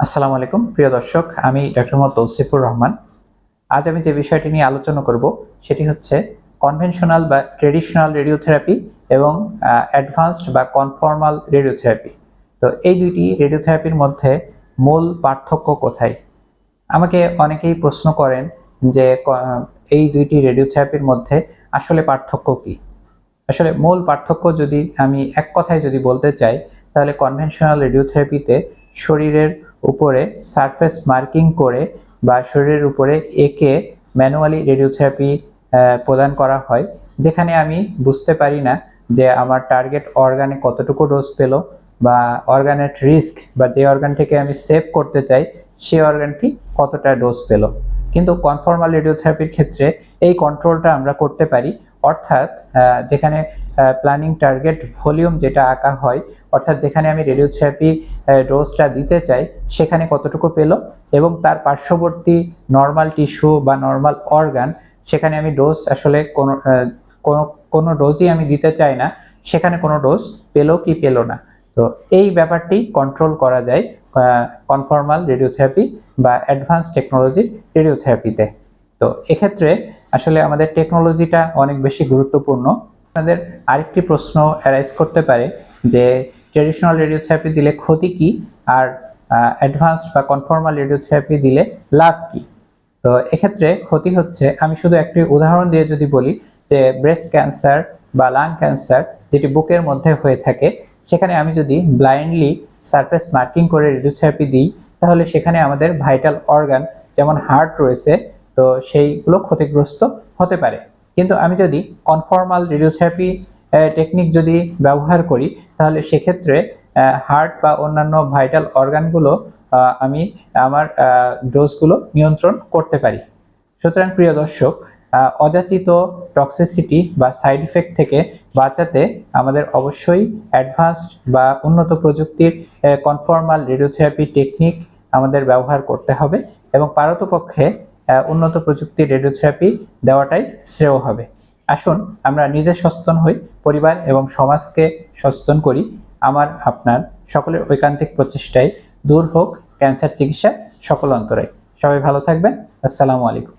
আসসালামু আলাইকুম, প্রিয় দর্শক, আমি ডক্টর মোহাম্মদ তৌসিফুর রহমান। আজ আমি যে বিষয়টি নিয়ে আলোচনা করব, সেটি হচ্ছে কনভেনশনাল বা ট্রেডিশনাল রেডিওথেরাপি এবং অ্যাডভান্সড বা কনফর্মাল রেডিওথেরাপি তো এই দুইটি রেডিওথেরাপির মধ্যে মূল পার্থক্য কোথায়? আমাকে অনেকেই প্রশ্ন করেন যে এই দুইটি রেডিওথেরাপির মধ্যে আসলে পার্থক্য কি? আসলে মূল পার্থক্য যদি আমি এক কথায় যদি বলতে চাই, তাহলে কনভেনশনাল রেডিওথেরাপিতে শরীরের উপরে সারফেস মার্কিং করে বা শরীরের উপরে এঁকে ম্যানুয়ালি রেডিওথেরাপি প্রদান করা হয়, যেখানে আমি বুঝতে পারি না যে আমার টার্গেট অর্গানে কতটুকু ডোজ পেল বা অর্গানের রিস্ক বা যে অর্গানটিকে আমি সেভ করতে চাই, সেই অর্গানটি কতটা ডোজ পেল। কিন্তু কনফর্মাল রেডিওথেরাপির ক্ষেত্রে এই কন্ট্রোলটা আমরা করতে পারি অর্থাৎ যেখানে প্ল্যানিং টার্গেট ভলিউম যেটা আঁকা হয়, অর্থাৎ যেখানে আমি রেডিওথেরাপি ডোজটা দিতে চাই, সেখানে কতটুকু পেল এবং তার পার্শ্ববর্তী নর্মাল টিস্যু বা নর্মাল অর্গান সেখানে আমি ডোজ আসলে কোনো কোনো ডোজই আমি দিতে চাই না, সেখানে কোনো ডোজ পেল কি পেল না? তো এই ব্যাপারটি কন্ট্রোল করা যায় কনফর্মাল রেডিওথেরাপি বা অ্যাডভান্স টেকনোলজির রেডিওথেরাপিতে তো এক্ষেত্রে আসলে আমাদের টেকনোলজিটা অনেক বেশি গুরুত্বপূর্ণ। আপনাদের আরেকটি প্রশ্ন অ্যারাইজ করতে পারে যে ট্রেডিশনাল রেডিওথেরাপি দিলে ক্ষতি কি? আর অ্যাডভান্সড বা কনফর্মাল রেডিওথেরাপি দিলে লাভ কি? তো এক্ষেত্রে ক্ষতি হচ্ছে, আমি শুধু একটি উদাহরণ দিয়ে যদি বলি যে ব্রেস্ট ক্যান্সার বা লাং ক্যান্সার যেটি বুকের মধ্যে হয়ে থাকে, সেখানে আমি যদি ব্লাইন্ডলি সারফেস মার্কিং করে রেডিওথেরাপি দিই, তাহলে সেখানে আমাদের ভাইটাল অর্গান যেমন হার্ট রয়েছে তো সেইগুলো ক্ষতিগ্রস্ত হতে পারে। কিন্তু আমি যদি কনফর্মাল রেডিওথেরাপি টেকনিক যদি ব্যবহার করি, তাহলে সেক্ষেত্রে হার্ট বা অন্যান্য ভাইটাল অর্গানগুলো আমি আমার ডোজগুলো নিয়ন্ত্রণ করতে পারি। সুতরাং প্রিয় দর্শক অযাচিত টক্সিসিটি বা সাইড ইফেক্ট থেকে বাঁচাতে আমাদের অবশ্যই অ্যাডভান্সড বা উন্নত প্রযুক্তির কনফর্মাল রেডিওথেরাপি টেকনিক আমাদের ব্যবহার করতে হবে এবং পারতপক্ষে উন্নত প্রযুক্তির রেডিওথেরাপি দেওয়াটাই শ্রেয় হবে। আসুন, আমরা নিজে সচেতন হই, পরিবার এবং সমাজকে সচেতন করি। আমার, আপনার সকলের ঐকান্তিক প্রচেষ্টায় দূর হোক, ক্যান্সার চিকিৎসা সকল অন্তরে। সবাই ভালো থাকবেন। আসসালামু আলাইকুম।